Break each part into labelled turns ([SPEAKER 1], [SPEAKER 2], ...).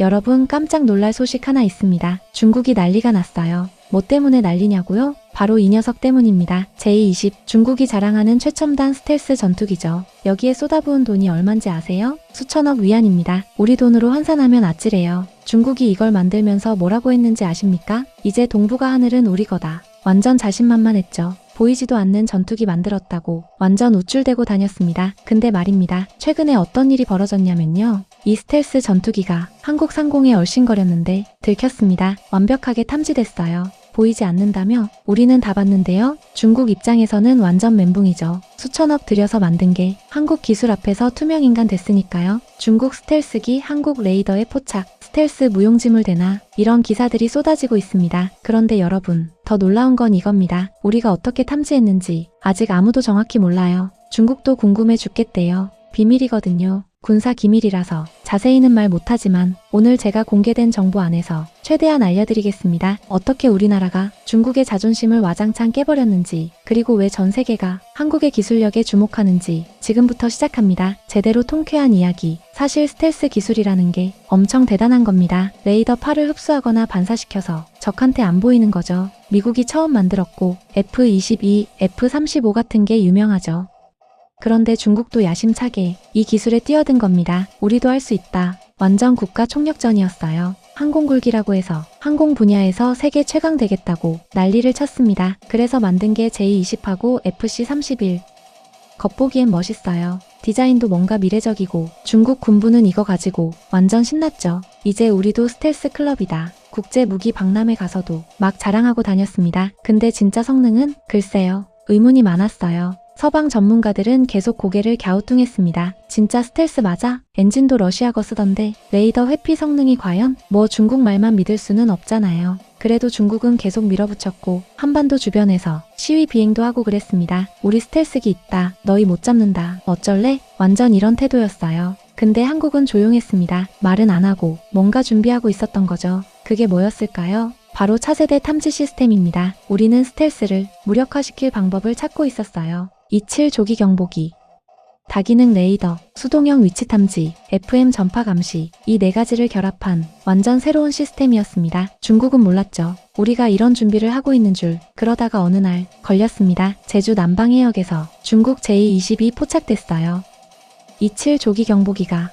[SPEAKER 1] 여러분 깜짝 놀랄 소식 하나 있습니다. 중국이 난리가 났어요. 뭐 때문에 난리냐고요? 바로 이 녀석 때문입니다. 제20 중국이 자랑하는 최첨단 스텔스 전투기죠. 여기에 쏟아부은 돈이 얼만지 아세요? 수천억 위안입니다. 우리 돈으로 환산하면 아찔해요. 중국이 이걸 만들면서 뭐라고 했는지 아십니까? 이제 동북아 하늘은 우리 거다. 완전 자신만만했죠. 보이지도 않는 전투기 만들었다고 완전 우쭐대고 다녔습니다. 근데 말입니다. 최근에 어떤 일이 벌어졌냐면요. 이 스텔스 전투기가 한국 상공에 얼씬거렸는데 들켰습니다. 완벽하게 탐지됐어요. 보이지 않는다며 우리는 다 봤는데요. 중국 입장에서는 완전 멘붕이죠. 수천억 들여서 만든 게 한국 기술 앞에서 투명인간 됐으니까요. 중국 스텔스기 한국 레이더에 포착, 스텔스 무용지물 되나 이런 기사들이 쏟아지고 있습니다. 그런데 여러분, 더 놀라운 건 이겁니다. 우리가 어떻게 탐지했는지 아직 아무도 정확히 몰라요. 중국도 궁금해 죽겠대요. 비밀이거든요. 군사 기밀이라서 자세히는 말 못하지만 오늘 제가 공개된 정보 안에서 최대한 알려드리겠습니다. 어떻게 우리나라가 중국의 자존심을 와장창 깨버렸는지 그리고 왜 전 세계가 한국의 기술력에 주목하는지 지금부터 시작합니다. 제대로 통쾌한 이야기. 사실 스텔스 기술이라는 게 엄청 대단한 겁니다. 레이더 팔을 흡수하거나 반사시켜서 적한테 안 보이는 거죠. 미국이 처음 만들었고 F-22, F-35 같은 게 유명하죠. 그런데 중국도 야심차게 이 기술에 뛰어든 겁니다. 우리도 할 수 있다. 완전 국가 총력전이었어요. 항공굴기라고 해서 항공 분야에서 세계 최강 되겠다고 난리를 쳤습니다. 그래서 만든 게 J20하고 FC31. 겉보기엔 멋있어요. 디자인도 뭔가 미래적이고 중국 군부는 이거 가지고 완전 신났죠. 이제 우리도 스텔스 클럽이다. 국제 무기 박람회 가서도 막 자랑하고 다녔습니다. 근데 진짜 성능은 글쎄요. 의문이 많았어요. 서방 전문가들은 계속 고개를 갸우뚱했습니다. 진짜 스텔스 맞아? 엔진도 러시아 거 쓰던데 레이더 회피 성능이 과연? 뭐 중국 말만 믿을 수는 없잖아요. 그래도 중국은 계속 밀어붙였고 한반도 주변에서 시위 비행도 하고 그랬습니다. 우리 스텔스기 있다. 너희 못 잡는다. 어쩔래? 완전 이런 태도였어요. 근데 한국은 조용했습니다. 말은 안 하고 뭔가 준비하고 있었던 거죠. 그게 뭐였을까요? 바로 차세대 탐지 시스템입니다. 우리는 스텔스를 무력화시킬 방법을 찾고 있었어요. 27 조기 경보기, 다기능 레이더, 수동형 위치 탐지, FM 전파 감시, 이 네 가지를 결합한 완전 새로운 시스템이었습니다. 중국은 몰랐죠. 우리가 이런 준비를 하고 있는 줄. 그러다가 어느 날 걸렸습니다. 제주 남방 해역에서 중국 제22 포착됐어요. 27 조기 경보기가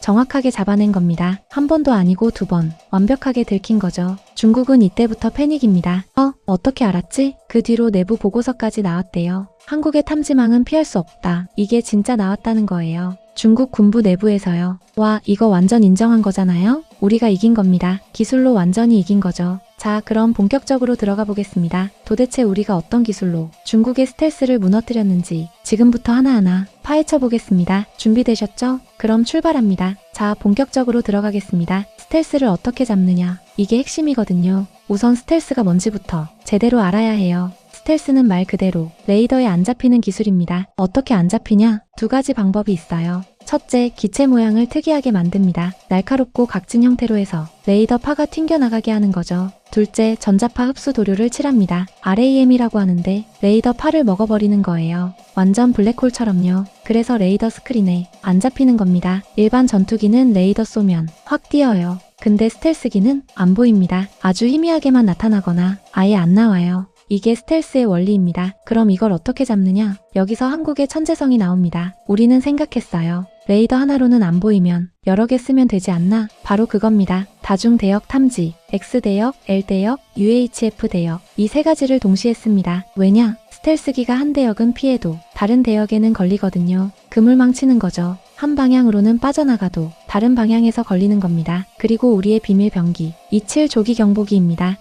[SPEAKER 1] 정확하게 잡아낸 겁니다. 한 번도 아니고 두 번. 완벽하게 들킨 거죠. 중국은 이때부터 패닉입니다. 어? 어떻게 알았지? 그 뒤로 내부 보고서까지 나왔대요. 한국의 탐지망은 피할 수 없다. 이게 진짜 나왔다는 거예요. 중국 군부 내부에서요. 와, 이거 완전 인정한 거잖아요? 우리가 이긴 겁니다. 기술로 완전히 이긴 거죠. 자, 그럼 본격적으로 들어가 보겠습니다. 도대체 우리가 어떤 기술로 중국의 스텔스를 무너뜨렸는지 지금부터 하나하나 파헤쳐 보겠습니다. 준비되셨죠? 그럼 출발합니다. 자, 본격적으로 들어가겠습니다. 스텔스를 어떻게 잡느냐? 이게 핵심이거든요. 우선 스텔스가 뭔지부터 제대로 알아야 해요. 스텔스는 말 그대로 레이더에 안 잡히는 기술입니다. 어떻게 안 잡히냐? 두 가지 방법이 있어요. 첫째, 기체 모양을 특이하게 만듭니다. 날카롭고 각진 형태로 해서 레이더 파가 튕겨나가게 하는 거죠. 둘째, 전자파 흡수 도료를 칠합니다. RAM이라고 하는데 레이더 파를 먹어버리는 거예요. 완전 블랙홀처럼요. 그래서 레이더 스크린에 안 잡히는 겁니다. 일반 전투기는 레이더 쏘면 확 뛰어요. 근데 스텔스기는 안 보입니다. 아주 희미하게만 나타나거나 아예 안 나와요. 이게 스텔스의 원리입니다. 그럼 이걸 어떻게 잡느냐? 여기서 한국의 천재성이 나옵니다. 우리는 생각했어요. 레이더 하나로는 안 보이면 여러 개 쓰면 되지 않나? 바로 그겁니다. 다중 대역 탐지, X 대역, L 대역, UHF 대역 이 세 가지를 동시에 씁니다. 왜냐? 스텔스기가 한 대역은 피해도 다른 대역에는 걸리거든요. 그물 망치는 거죠. 한 방향으로는 빠져나가도 다른 방향에서 걸리는 겁니다. 그리고 우리의 비밀 병기 27 조기 경보기입니다.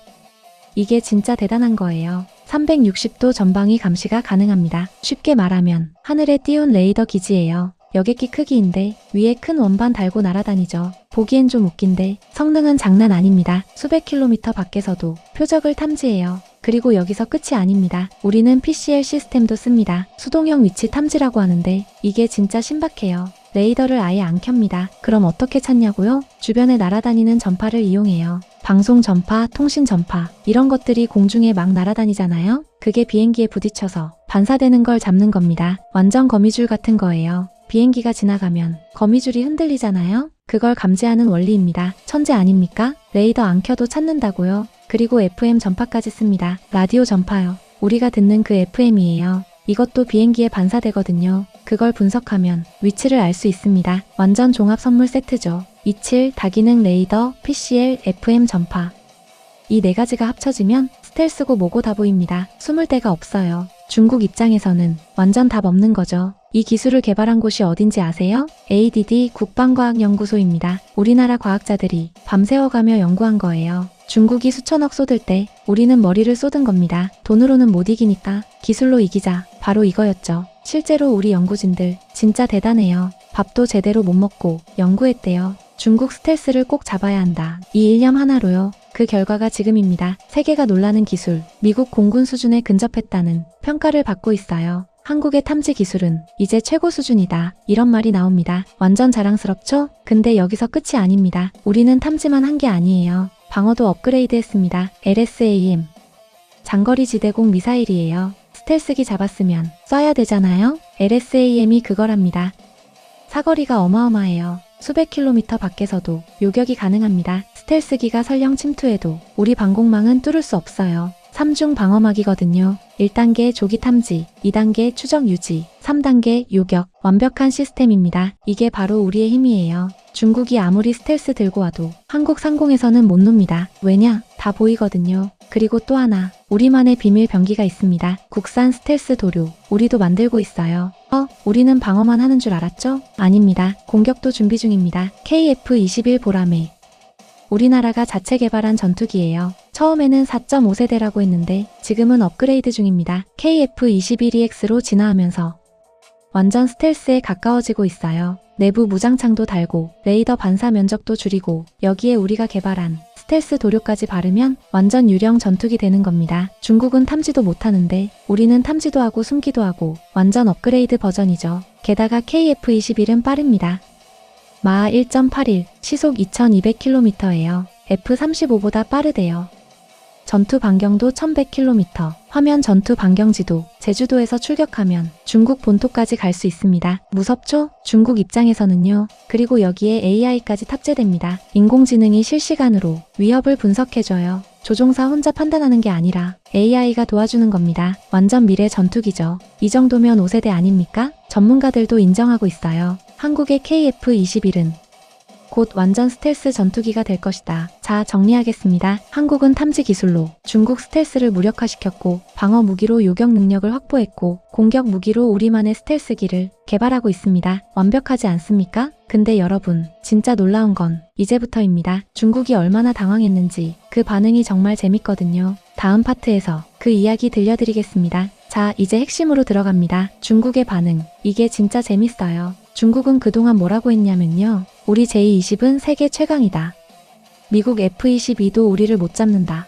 [SPEAKER 1] 이게 진짜 대단한 거예요. 360도 전방위 감시가 가능합니다. 쉽게 말하면 하늘에 띄운 레이더 기지예요. 여객기 크기인데 위에 큰 원반 달고 날아다니죠. 보기엔 좀 웃긴데 성능은 장난 아닙니다. 수백 킬로미터 밖에서도 표적을 탐지해요. 그리고 여기서 끝이 아닙니다. 우리는 PCL 시스템도 씁니다. 수동형 위치 탐지라고 하는데 이게 진짜 신박해요. 레이더를 아예 안 켭니다. 그럼 어떻게 찾냐고요? 주변에 날아다니는 전파를 이용해요. 방송 전파, 통신 전파 이런 것들이 공중에 막 날아다니잖아요. 그게 비행기에 부딪혀서 반사되는 걸 잡는 겁니다. 완전 거미줄 같은 거예요. 비행기가 지나가면 거미줄이 흔들리잖아요? 그걸 감지하는 원리입니다. 천재 아닙니까? 레이더 안 켜도 찾는다고요. 그리고 FM 전파까지 씁니다. 라디오 전파요. 우리가 듣는 그 FM이에요. 이것도 비행기에 반사되거든요. 그걸 분석하면 위치를 알 수 있습니다. 완전 종합 선물 세트죠. 27 다기능 레이더, PCL, FM 전파. 이 네 가지가 합쳐지면 스텔스고 뭐고 다 보입니다. 숨을 데가 없어요. 중국 입장에서는 완전 답 없는 거죠. 이 기술을 개발한 곳이 어딘지 아세요? ADD 국방과학연구소입니다. 우리나라 과학자들이 밤새워가며 연구한 거예요. 중국이 수천억 쏟을 때 우리는 머리를 쏟은 겁니다. 돈으로는 못 이기니까 기술로 이기자. 바로 이거였죠. 실제로 우리 연구진들 진짜 대단해요. 밥도 제대로 못 먹고 연구했대요. 중국 스텔스를 꼭 잡아야 한다. 이 일념 하나로요. 그 결과가 지금입니다. 세계가 놀라는 기술, 미국 공군 수준에 근접했다는 평가를 받고 있어요. 한국의 탐지 기술은 이제 최고 수준이다. 이런 말이 나옵니다. 완전 자랑스럽죠? 근데 여기서 끝이 아닙니다. 우리는 탐지만 한 게 아니에요. 방어도 업그레이드 했습니다. LSAM. 장거리 지대공 미사일이에요. 스텔스기 잡았으면 쏴야 되잖아요? LSAM이 그거랍니다. 사거리가 어마어마해요. 수백 킬로미터 밖에서도 요격이 가능합니다. 스텔스기가 설령 침투해도 우리 방공망은 뚫을 수 없어요. 3중 방어막이거든요. 1단계 조기 탐지, 2단계 추적 유지, 3단계 요격, 완벽한 시스템입니다. 이게 바로 우리의 힘이에요. 중국이 아무리 스텔스 들고 와도 한국 상공에서는 못 놉니다. 왜냐? 다 보이거든요. 그리고 또 하나, 우리만의 비밀 병기가 있습니다. 국산 스텔스 도료, 우리도 만들고 있어요. 어, 우리는 방어만 하는 줄 알았죠? 아닙니다. 공격도 준비 중입니다. KF-21 보라매. 우리나라가 자체 개발한 전투기예요. 처음에는 4.5세대라고 했는데 지금은 업그레이드 중입니다. KF-21EX로 진화하면서 완전 스텔스에 가까워지고 있어요. 내부 무장창도 달고 레이더 반사 면적도 줄이고 여기에 우리가 개발한 스텔스 도료까지 바르면 완전 유령 전투기 되는 겁니다. 중국은 탐지도 못하는데 우리는 탐지도 하고 숨기도 하고 완전 업그레이드 버전이죠. 게다가 KF-21은 빠릅니다. 마하 1.81, 시속 2200km예요. F-35보다 빠르대요. 전투 반경도 1100km, 화면 전투 반경지도, 제주도에서 출격하면 중국 본토까지 갈 수 있습니다. 무섭죠? 중국 입장에서는요. 그리고 여기에 AI까지 탑재됩니다. 인공지능이 실시간으로 위협을 분석해줘요. 조종사 혼자 판단하는 게 아니라 AI가 도와주는 겁니다. 완전 미래 전투기죠. 이 정도면 5세대 아닙니까? 전문가들도 인정하고 있어요. 한국의 KF-21은 곧 완전 스텔스 전투기가 될 것이다. 자, 정리하겠습니다. 한국은 탐지 기술로 중국 스텔스를 무력화시켰고 방어 무기로 요격 능력을 확보했고 공격 무기로 우리만의 스텔스기를 개발하고 있습니다. 완벽하지 않습니까? 근데 여러분, 진짜 놀라운 건 이제부터입니다. 중국이 얼마나 당황했는지 그 반응이 정말 재밌거든요. 다음 파트에서 그 이야기 들려드리겠습니다. 자, 이제 핵심으로 들어갑니다. 중국의 반응. 이게 진짜 재밌어요. 중국은 그동안 뭐라고 했냐면요. 우리 J20은 세계 최강이다. 미국 F-22도 우리를 못 잡는다.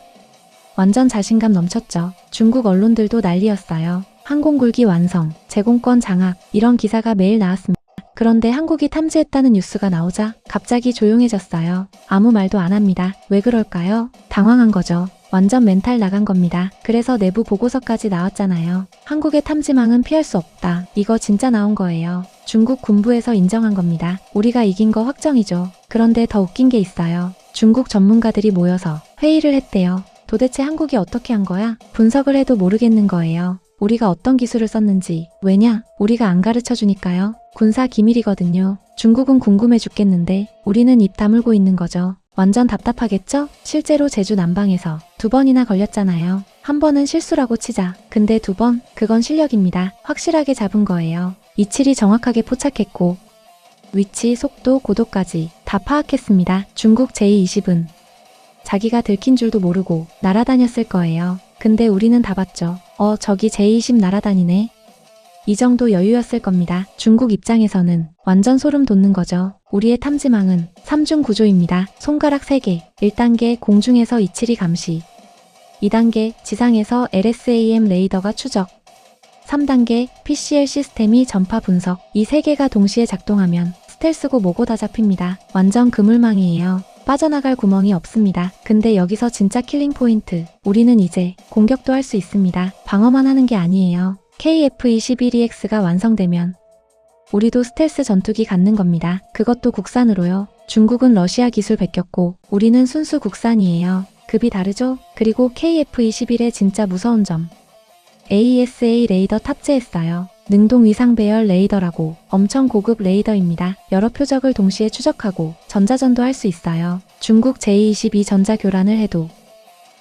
[SPEAKER 1] 완전 자신감 넘쳤죠. 중국 언론들도 난리였어요. 항공굴기 완성, 제공권 장악, 이런 기사가 매일 나왔습니다. 그런데 한국이 탐지했다는 뉴스가 나오자 갑자기 조용해졌어요. 아무 말도 안 합니다. 왜 그럴까요? 당황한 거죠. 완전 멘탈 나간 겁니다. 그래서 내부 보고서까지 나왔잖아요. 한국의 탐지망은 피할 수 없다. 이거 진짜 나온 거예요. 중국 군부에서 인정한 겁니다. 우리가 이긴 거 확정이죠. 그런데 더 웃긴 게 있어요. 중국 전문가들이 모여서 회의를 했대요. 도대체 한국이 어떻게 한 거야? 분석을 해도 모르겠는 거예요. 우리가 어떤 기술을 썼는지. 왜냐? 우리가 안 가르쳐 주니까요. 군사 기밀이거든요. 중국은 궁금해 죽겠는데 우리는 입 다물고 있는 거죠. 완전 답답하겠죠? 실제로 제주 남방에서 두 번이나 걸렸잖아요. 한 번은 실수라고 치자. 근데 두 번? 그건 실력입니다. 확실하게 잡은 거예요. 이칠이 정확하게 포착했고 위치, 속도, 고도까지 다 파악했습니다. 중국 제20은 자기가 들킨 줄도 모르고 날아다녔을 거예요. 근데 우리는 다 봤죠. 어, 저기 제20 날아다니네. 이 정도 여유였을 겁니다. 중국 입장에서는 완전 소름 돋는 거죠. 우리의 탐지망은 3중 구조입니다. 손가락 3개, 1단계 공중에서 이치리 감시, 2단계 지상에서 LSAM 레이더가 추적, 3단계 PCL 시스템이 전파 분석, 이 3개가 동시에 작동하면 스텔스고 뭐고 다 잡힙니다. 완전 그물망이에요. 빠져나갈 구멍이 없습니다. 근데 여기서 진짜 킬링 포인트. 우리는 이제 공격도 할 수 있습니다. 방어만 하는 게 아니에요. KF-21EX가 완성되면 우리도 스텔스 전투기 갖는 겁니다. 그것도 국산으로요. 중국은 러시아 기술 베꼈고 우리는 순수 국산이에요. 급이 다르죠? 그리고 KF-21의 진짜 무서운 점. AESA 레이더 탑재했어요. 능동 위상 배열 레이더라고 엄청 고급 레이더입니다. 여러 표적을 동시에 추적하고 전자전도 할 수 있어요. 중국 제22 전자 교란을 해도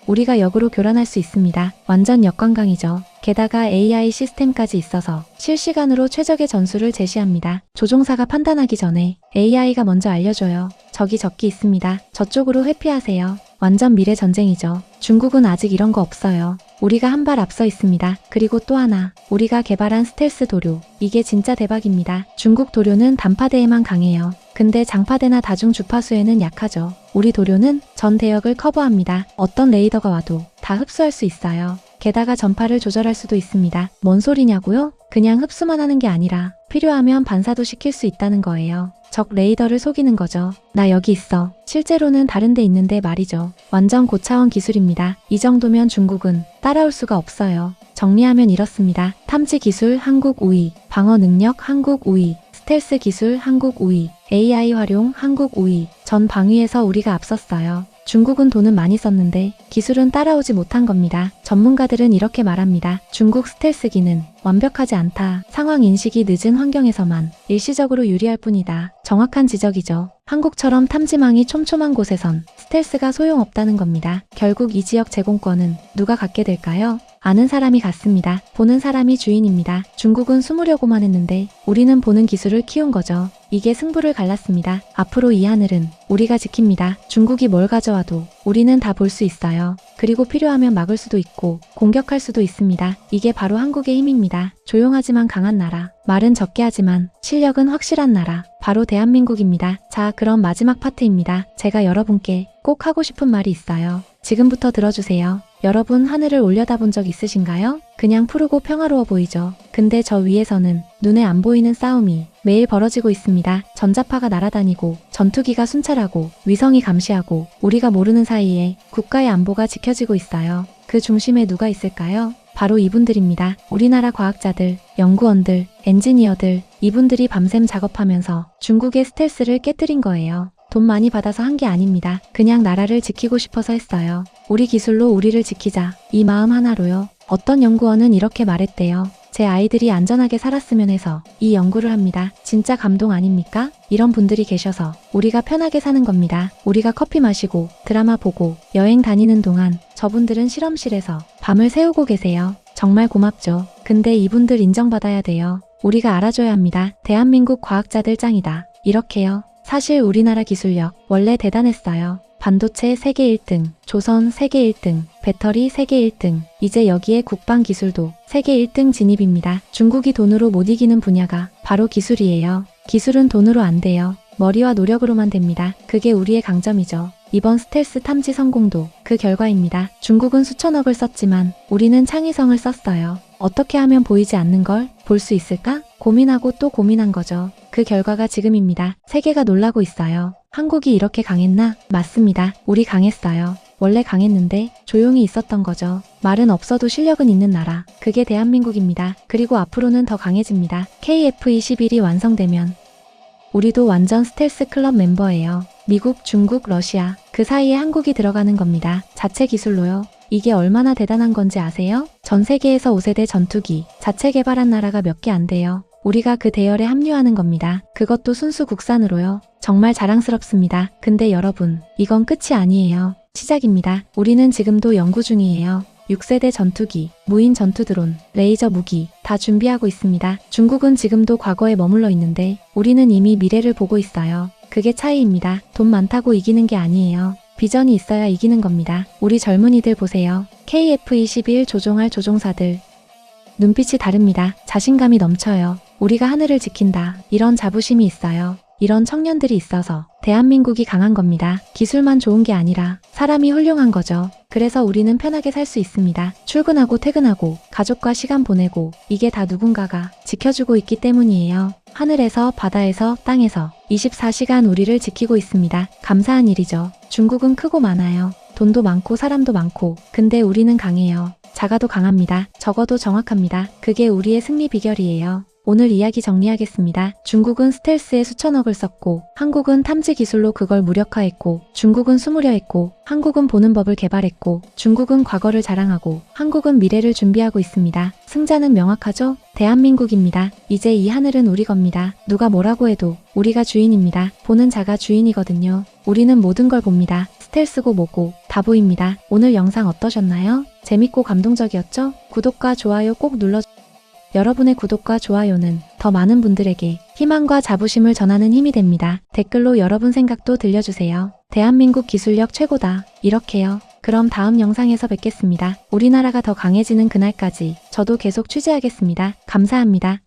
[SPEAKER 1] 우리가 역으로 교란할 수 있습니다. 완전 역관광이죠. 게다가 AI 시스템까지 있어서 실시간으로 최적의 전술을 제시합니다. 조종사가 판단하기 전에 AI가 먼저 알려줘요. 적이 적기 있습니다. 저쪽으로 회피하세요. 완전 미래 전쟁이죠. 중국은 아직 이런 거 없어요. 우리가 한 발 앞서 있습니다. 그리고 또 하나, 우리가 개발한 스텔스 도료. 이게 진짜 대박입니다. 중국 도료는 단파대에만 강해요. 근데 장파대나 다중 주파수에는 약하죠. 우리 도료는 전 대역을 커버합니다. 어떤 레이더가 와도 다 흡수할 수 있어요. 게다가 전파를 조절할 수도 있습니다. 뭔 소리냐고요? 그냥 흡수만 하는 게 아니라 필요하면 반사도 시킬 수 있다는 거예요. 적 레이더를 속이는 거죠. 나 여기 있어. 실제로는 다른 데 있는데 말이죠. 완전 고차원 기술입니다. 이 정도면 중국은 따라올 수가 없어요. 정리하면 이렇습니다. 탐지 기술 한국 우위, 방어 능력 한국 우위, 스텔스 기술 한국 우위, AI 활용 한국 우위, 전 방위에서 우리가 앞섰어요. 중국은 돈은 많이 썼는데 기술은 따라오지 못한 겁니다. 전문가들은 이렇게 말합니다. 중국 스텔스기는 완벽하지 않다. 상황 인식이 늦은 환경에서만 일시적으로 유리할 뿐이다. 정확한 지적이죠. 한국처럼 탐지망이 촘촘한 곳에선 스텔스가 소용없다는 겁니다. 결국 이 지역 제공권은 누가 갖게 될까요? 아는 사람이 갖습니다. 보는 사람이 주인입니다. 중국은 숨으려고만 했는데 우리는 보는 기술을 키운 거죠. 이게 승부를 갈랐습니다. 앞으로 이 하늘은 우리가 지킵니다. 중국이 뭘 가져와도 우리는 다 볼 수 있어요. 그리고 필요하면 막을 수도 있고 공격할 수도 있습니다. 이게 바로 한국의 힘입니다. 조용하지만 강한 나라. 말은 적게 하지만 실력은 확실한 나라. 바로 대한민국입니다. 자, 그럼 마지막 파트입니다. 제가 여러분께 꼭 하고 싶은 말이 있어요. 지금부터 들어주세요. 여러분 하늘을 올려다본 적 있으신가요? 그냥 푸르고 평화로워 보이죠. 근데 저 위에서는 눈에 안 보이는 싸움이 매일 벌어지고 있습니다. 전자파가 날아다니고 전투기가 순찰하고 위성이 감시하고 우리가 모르는 사이에 국가의 안보가 지켜지고 있어요. 그 중심에 누가 있을까요? 바로 이분들입니다. 우리나라 과학자들, 연구원들, 엔지니어들, 이분들이 밤샘 작업하면서 중국의 스텔스를 깨뜨린 거예요. 돈 많이 받아서 한 게 아닙니다. 그냥 나라를 지키고 싶어서 했어요. 우리 기술로 우리를 지키자. 이 마음 하나로요. 어떤 연구원은 이렇게 말했대요. 제 아이들이 안전하게 살았으면 해서 이 연구를 합니다. 진짜 감동 아닙니까? 이런 분들이 계셔서 우리가 편하게 사는 겁니다. 우리가 커피 마시고 드라마 보고 여행 다니는 동안 저분들은 실험실에서 밤을 새우고 계세요. 정말 고맙죠. 근데 이분들 인정받아야 돼요. 우리가 알아줘야 합니다. 대한민국 과학자들 짱이다. 이렇게요. 사실 우리나라 기술력 원래 대단했어요. 반도체 세계 1등, 조선 세계 1등, 배터리 세계 1등, 이제 여기에 국방 기술도 세계 1등 진입입니다. 중국이 돈으로 못 이기는 분야가 바로 기술이에요. 기술은 돈으로 안 돼요. 머리와 노력으로만 됩니다. 그게 우리의 강점이죠. 이번 스텔스 탐지 성공도 그 결과입니다. 중국은 수천억을 썼지만 우리는 창의성을 썼어요. 어떻게 하면 보이지 않는 걸 볼 수 있을까? 고민하고 또 고민한 거죠. 그 결과가 지금입니다. 세계가 놀라고 있어요. 한국이 이렇게 강했나? 맞습니다. 우리 강했어요. 원래 강했는데 조용히 있었던 거죠. 말은 없어도 실력은 있는 나라. 그게 대한민국입니다. 그리고 앞으로는 더 강해집니다. KF-21이 완성되면 우리도 완전 스텔스 클럽 멤버예요. 미국, 중국, 러시아. 그 사이에 한국이 들어가는 겁니다. 자체 기술로요. 이게 얼마나 대단한 건지 아세요? 전 세계에서 5세대 전투기 자체 개발한 나라가 몇 개 안 돼요. 우리가 그 대열에 합류하는 겁니다. 그것도 순수 국산으로요. 정말 자랑스럽습니다. 근데 여러분, 이건 끝이 아니에요. 시작입니다. 우리는 지금도 연구 중이에요. 6세대 전투기, 무인 전투 드론, 레이저 무기 다 준비하고 있습니다. 중국은 지금도 과거에 머물러 있는데 우리는 이미 미래를 보고 있어요. 그게 차이입니다. 돈 많다고 이기는 게 아니에요. 비전이 있어야 이기는 겁니다. 우리 젊은이들 보세요. KF-21 조종할 조종사들. 눈빛이 다릅니다. 자신감이 넘쳐요. 우리가 하늘을 지킨다. 이런 자부심이 있어요. 이런 청년들이 있어서 대한민국이 강한 겁니다. 기술만 좋은 게 아니라 사람이 훌륭한 거죠. 그래서 우리는 편하게 살 수 있습니다. 출근하고 퇴근하고 가족과 시간 보내고 이게 다 누군가가 지켜주고 있기 때문이에요. 하늘에서 바다에서 땅에서 24시간 우리를 지키고 있습니다. 감사한 일이죠. 중국은 크고 많아요. 돈도 많고 사람도 많고 근데 우리는 강해요. 작아도 강합니다. 적어도 정확합니다. 그게 우리의 승리 비결이에요. 오늘 이야기 정리하겠습니다. 중국은 스텔스에 수천억을 썼고, 한국은 탐지 기술로 그걸 무력화했고, 중국은 숨으려 했고, 한국은 보는 법을 개발했고, 중국은 과거를 자랑하고, 한국은 미래를 준비하고 있습니다. 승자는 명확하죠? 대한민국입니다. 이제 이 하늘은 우리 겁니다. 누가 뭐라고 해도 우리가 주인입니다. 보는 자가 주인이거든요. 우리는 모든 걸 봅니다. 스텔스고 뭐고 다 보입니다. 오늘 영상 어떠셨나요? 재밌고 감동적이었죠? 구독과 좋아요 꼭 눌러주세요. 여러분의 구독과 좋아요는 더 많은 분들에게 희망과 자부심을 전하는 힘이 됩니다. 댓글로 여러분 생각도 들려주세요. 대한민국 기술력 최고다. 이렇게요. 그럼 다음 영상에서 뵙겠습니다. 우리나라가 더 강해지는 그날까지 저도 계속 취재하겠습니다. 감사합니다.